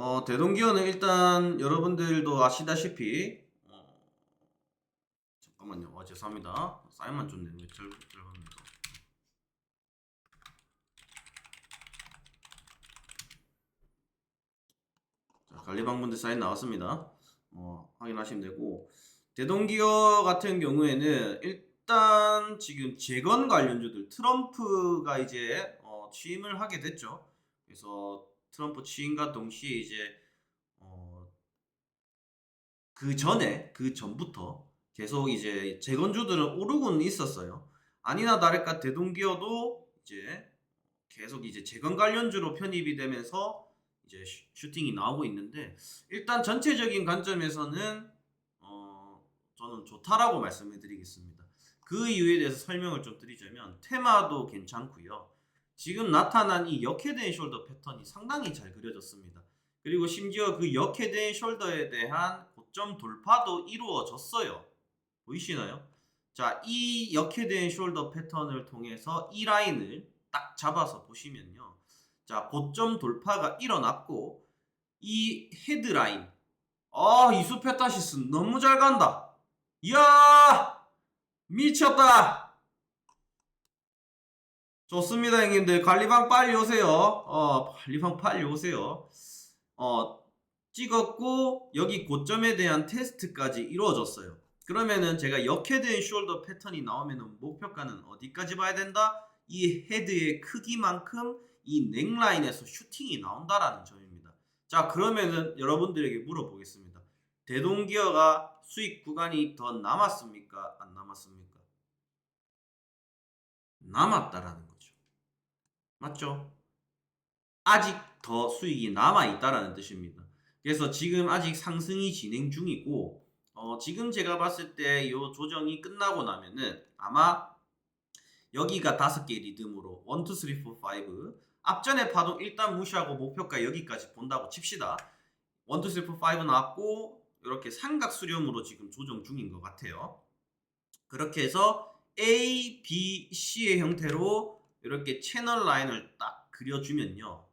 어, 대동기어는 일단 여러분들도 아시다시피 어, 잠깐만요. 아, 죄송합니다. 사인만 좀 내는 게. 자, 관리방문대 사인 나왔습니다. 어, 확인하시면 되고 대동기어 같은 경우에는 일단 지금 재건 관련주들 트럼프가 이제 어, 취임을 하게 됐죠. 그래서 트럼프 취임과 동시에 이제 어, 그 전에 그 전부터 계속 이제 재건주들은 오르고는 있었어요. 아니나 다를까 대동기어도 이제 계속 이제 재건 관련주로 편입이 되면서 이제 슈- 슈팅이 나오고 있는데 일단 전체적인 관점에서는 어, 저는 좋다라고 말씀을 드리겠습니다. 그 이유에 대해서 설명을 좀 드리자면 테마도 괜찮고요. 지금 나타난 이 역헤드앤 숄더 패턴이 상당히 잘 그려졌습니다. 그리고 심지어 그 역헤드앤 숄더에 대한 고점 돌파도 이루어졌어요. 보이시나요? 자, 이 역헤드앤 숄더 패턴을 통해서 이 라인을 딱 잡아서 보시면요. 자, 고점 돌파가 일어났고 이 헤드라인 아, 이수페타시스 너무 잘 간다. 이야! 미쳤다! 좋습니다, 형님들. 관리방 빨리 오세요. 어, 관리방 빨리 오세요. 어, 찍었고, 여기 고점에 대한 테스트까지 이루어졌어요. 그러면은 제가 역헤드 앤 숄더 패턴이 나오면은 목표가는 어디까지 봐야 된다? 이 헤드의 크기만큼 이 넥라인에서 슈팅이 나온다라는 점입니다. 자, 그러면은 여러분들에게 물어보겠습니다. 대동기어가 수익 구간이 더 남았습니까? 안 남았습니까? 남았다라는 거죠. 맞죠? 아직 더 수익이 남아 있다라는 뜻입니다. 그래서 지금 아직 상승이 진행 중이고 어, 지금 제가 봤을 때 이 조정이 끝나고 나면은 아마 여기가 다섯 개 리듬으로 1, 2, 3, 4, 5 앞전에 파동 일단 무시하고 목표가 여기까지 본다고 칩시다. 1, 2, 3, 4, 5 나왔고 이렇게 삼각 수렴으로 지금 조정 중인 것 같아요. 그렇게 해서 A, B, C의 형태로 이렇게 채널 라인을 딱 그려주면요.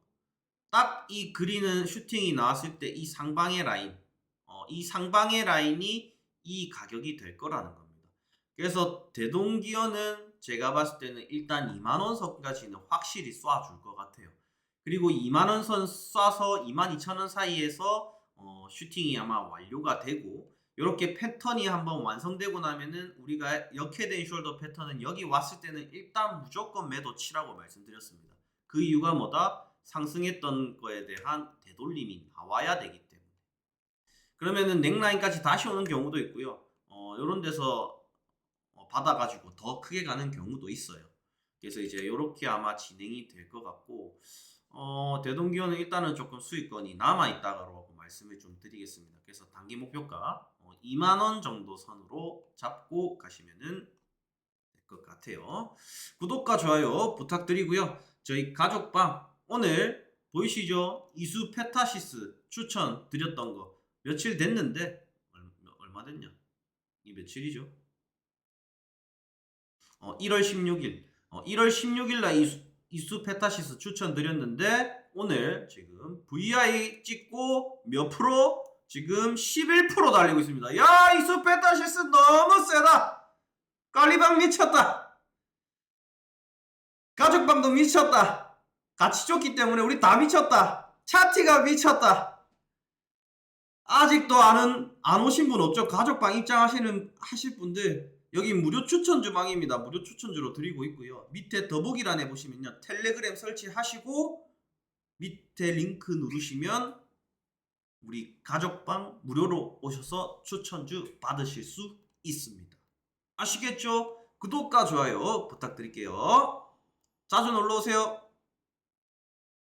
딱 이 그리는 슈팅이 나왔을 때 이 상방의 라인, 어, 이 상방의 라인이 이 가격이 될 거라는 겁니다. 그래서 대동기어는 제가 봤을 때는 일단 2만원 선까지는 확실히 쏴줄 것 같아요. 그리고 2만원 선 쏴서 22,000원 사이에서 어, 슈팅이 아마 완료가 되고 이렇게 패턴이 한번 완성되고 나면은 우리가 역해된 숄더 패턴은 여기 왔을 때는 일단 무조건 매도 치라고 말씀드렸습니다. 그 이유가 뭐다? 상승했던 거에 대한 되돌림이 나와야 되기 때문에. 그러면은 넥라인까지 다시 오는 경우도 있고요. 어, 이런 데서 어, 받아가지고 더 크게 가는 경우도 있어요. 그래서 이제 이렇게 아마 진행이 될 것 같고, 어, 대동기어는 일단은 조금 수익권이 남아 있다고 말씀을 좀 드리겠습니다. 그래서 단기 목표가 어, 2만 원 정도 선으로 잡고 가시면은 될 것 같아요. 구독과 좋아요 부탁드리고요. 저희 가족방 오늘 보이시죠? 이수 페타시스 추천 드렸던 거 며칠 됐는데 얼- 얼마 됐냐? 이 며칠이죠? 어, 1월 16일. 어, 1월 16일 날 이수, 이수 페타시스 추천드렸는데 오늘 지금 VI 찍고 몇 프로? 지금 11% 달리고 있습니다. 야, 이수 페타시스 너무 세다. 깔리방 미쳤다. 가족방도 미쳤다. 같이 줬기 때문에 우리 다 미쳤다. 차티가 미쳤다. 아직도 아는 안 오신 분 없죠? 가족방 입장하시는 하실 분들 여기 무료 추천 주방입니다. 무료 추천주로 드리고 있고요. 밑에 더보기란에 보시면요. 텔레그램 설치하시고 밑에 링크 누르시면 우리 가족방 무료로 오셔서 추천주 받으실 수 있습니다. 아시겠죠? 구독과 좋아요 부탁드릴게요. 자주 놀러 오세요.